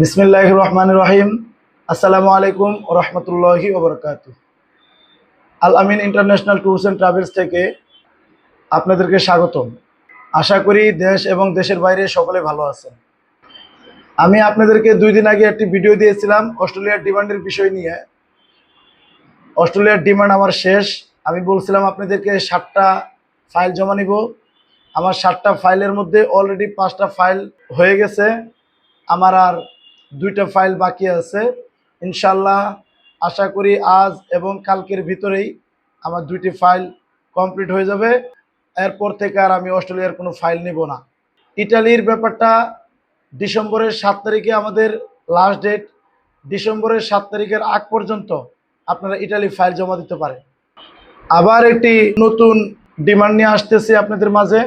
বিসমিল্লাহ রহমান রহিম। আসসালামু আলাইকুম রহমতুল্লাহি ওবরকাত Al Amin international tours and travels থেকে আপনাদেরকে স্বাগতম। আশা করি দেশ এবং দেশের বাইরে সকলে ভালো আছেন। আমি আপনাদেরকে দুই দিন আগে একটি ভিডিও দিয়েছিলাম অস্ট্রেলিয়ার ডিমান্ডের বিষয় নিয়ে। অস্ট্রেলিয়ার ডিমান্ড আমার শেষ। আমি বলছিলাম আপনাদেরকে ষাটটা ফাইল জমা নিব। আমার ষাটটা ফাইলের মধ্যে অলরেডি পাঁচটা ফাইল হয়ে গেছে। আমার আর দুইটা ফাইল বাকি আছে। ইনশাল্লাহ আশা করি আজ এবং কালকের ভিতরেই আমার দুইটি ফাইল কমপ্লিট হয়ে যাবে। এরপর থেকে আর আমি অস্ট্রেলিয়ার কোনো ফাইল নিব না। ইটালির ব্যাপারটা ডিসেম্বরের সাত তারিখে আমাদের লাস্ট ডেট ডিসেম্বরের সাত তারিখের আগ পর্যন্ত আপনারা ইটালি ফাইল জমা দিতে পারেন। আবার একটি নতুন ডিমান্ড নিয়ে আসতেছি আপনাদের মাঝে।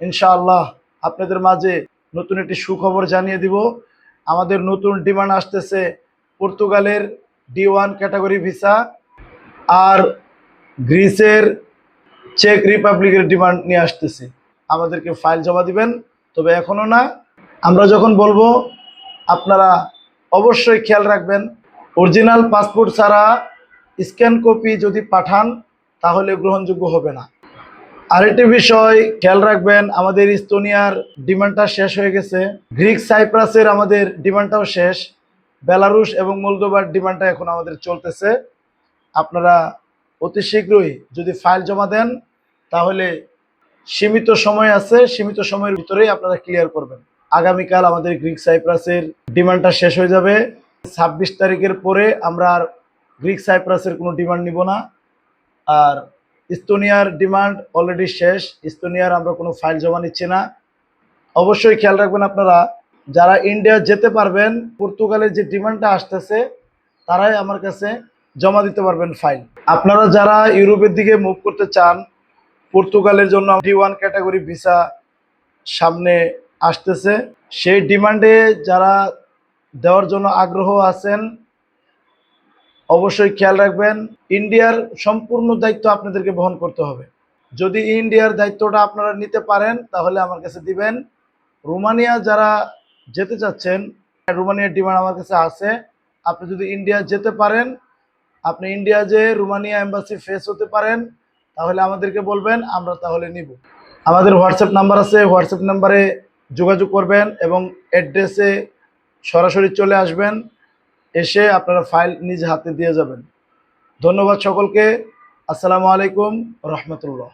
ইনশাআল্লাহ আপনাদের মাঝে নতুন একটি সুখবর জানিয়ে দিব। আমাদের নতুন ডিমান্ড আসতেছে পর্তুগালের ডি ওয়ান ক্যাটাগরি ভিসা আর গ্রিসের চেক রিপাবলিকের ডিমান্ড নিয়ে আসতেছি। আমাদেরকে ফাইল জমা দিবেন, তবে এখনও না। আমরা যখন বলব, আপনারা অবশ্যই খেয়াল রাখবেন, অরিজিনাল পাসপোর্ট ছাড়া স্ক্যান কপি যদি পাঠান, তাহলে গ্রহণযোগ্য হবে না। আরেকটি বিষয়, খেয়াল রাখবেন, আমাদের ইস্তোনিয়ার ডিমান্ডটা শেষ হয়ে গেছে। গ্রিক সাইপ্রাসের আমাদের ডিমান্ডটাও শেষ। বেলারুশ এবং মলদোবার ডিমান্ডটা এখন আমাদের চলতেছে। আপনারা অতি শীঘ্রই যদি ফাইল জমা দেন, তাহলে সীমিত সময় আছে, সীমিত সময়ের ভিতরেই আপনারা ক্লিয়ার করবেন। আগামীকাল আমাদের গ্রিক সাইপ্রাসের ডিমান্ডটা শেষ হয়ে যাবে। ছাব্বিশ তারিখের পরে আমরা আর গ্রিক সাইপ্রাসের কোনো ডিমান্ড নিব না। আর ইস্তোনিয়ার ডিমান্ড অলরেডি শেষ, ইস্তোনিয়ার আমরা কোনো ফাইল জমা নিচ্ছি না। অবশ্যই খেয়াল রাখবেন আপনারা, যারা ইন্ডিয়া যেতে পারবেন, পর্তুগালের যে ডিমান্ডটা আসতেছে, তারাই আমার কাছে জমা দিতে পারবেন ফাইল। আপনারা যারা ইউরোপের দিকে মুভ করতে চান, পর্তুগালের জন্য ডি ওয়ান ক্যাটাগরি ভিসা সামনে আসতেছে। সেই ডিমান্ডে যারা দেওয়ার জন্য আগ্রহ আছেন অবশ্যই খেয়াল রাখবেন, ইন্ডিয়ার সম্পূর্ণ দায়িত্ব আপনাদেরকে বহন করতে হবে। যদি ইন্ডিয়ার দায়িত্বটা আপনারা নিতে পারেন, তাহলে আমার কাছে দিবেন। রোমানিয়া যারা যেতে চাচ্ছেন, রোমানিয়ার ডিমান্ড আমার কাছে আছে। আপনি যদি ইন্ডিয়া যেতে পারেন, আপনি ইন্ডিয়া যে রোমানিয়া এম্বাসি ফেস হতে পারেন, তাহলে আমাদেরকে বলবেন, আমরা তাহলে নিব। আমাদের হোয়াটসঅ্যাপ নাম্বার আছে, হোয়াটসঅ্যাপ নাম্বারে যোগাযোগ করবেন এবং অ্যাড্রেসে সরাসরি চলে আসবেন। এসে আপনারা ফাইল নিজ হাতে দিয়ে যাবেন। ধন্যবাদ সকলকে। আসসালামু আলাইকুম রহমতুল্লাহ।